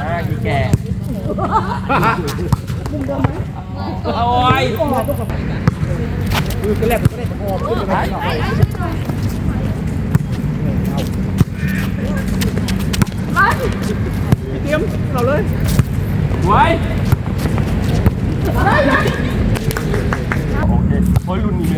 มากีแกโอ้ยคือแรกผมก็ได้พอขึ้นไปหน่อเตรียมเราเลยไว้โอเคเฮ้ยรุ่นนี้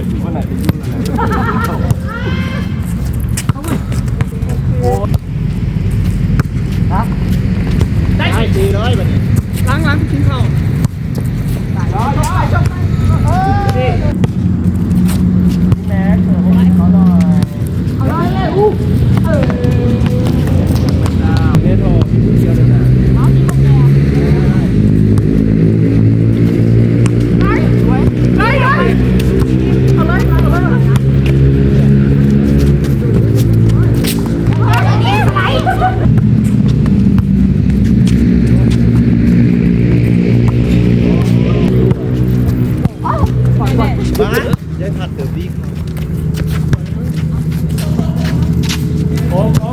โ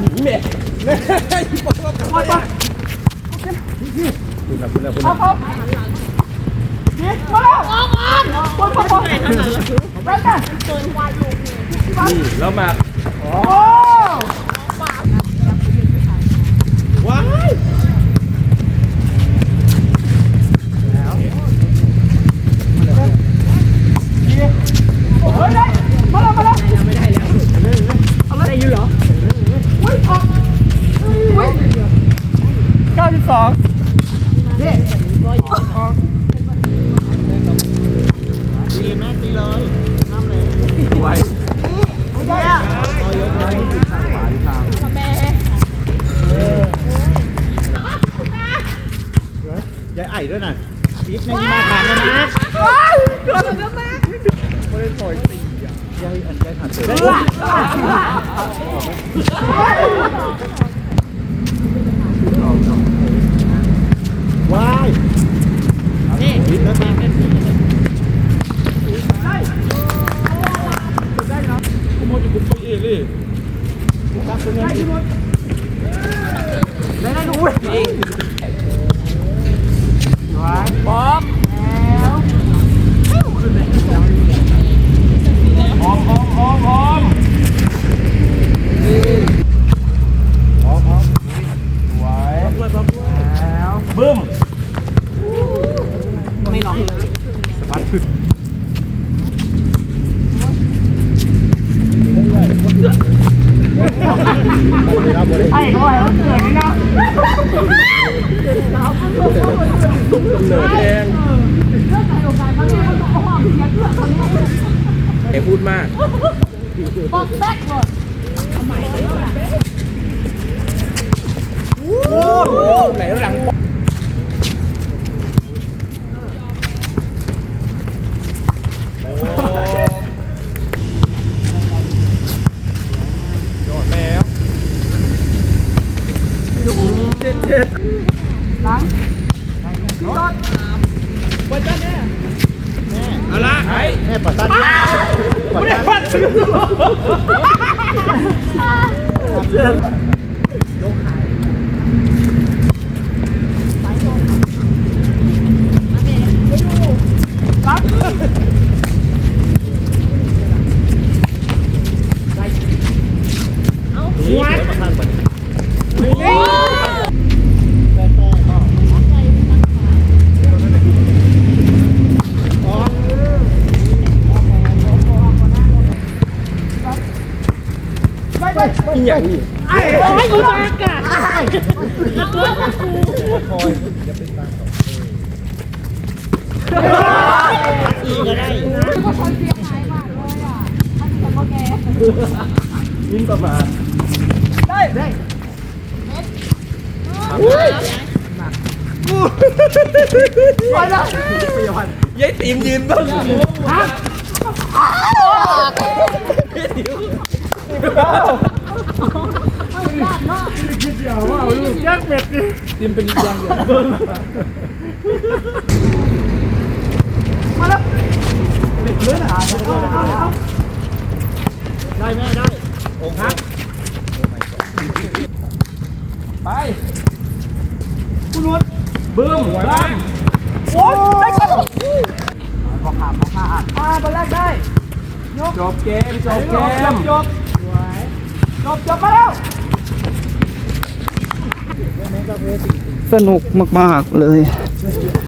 นี่แล้วมาว้ ยายไอ้ด้วยนะปี๊บไม่มาทานแล้วนะไม่ได้ถอยตีอะยายอันยายถัดเสร็จว้ายนี่ปี๊บแล้วมากูมองจะกูไปเองเลยป๊อก ออมออมออมออม ป๊อกป๊อก ไว้ ด้วยป๊อกด้วยแล้ว บึ้ม สะพัดขึ้นไอ้ก็ไอ้ก็เกิดนี่นะเหนือแดงไอ้พูดมากโอ้โหไหนหลัง เจ็ดเจ็ดหลังรถเปิดจ้าแน่เอาละไอ้ แม่ปัดตันปัด ไม่ได้ ตัน ปัด วัดข้างปัด อย่างนี้โอ้ยอีบากะตัวกูยิ่งประมาณได้ได้ไปละยายตีมยืนบ้าง ยักเม็ดดิตีมเป็นยังอยู่มาแล้วได้แม่ได้องค์ครับไปคุณนุชบึ้มบ้างโอ้ยได้ก็พอขาดพอขาดอ่าตอนแรกได้ จบเกม จบเกมจบ จบจบมาแล้วสนุกมาก ๆ เลย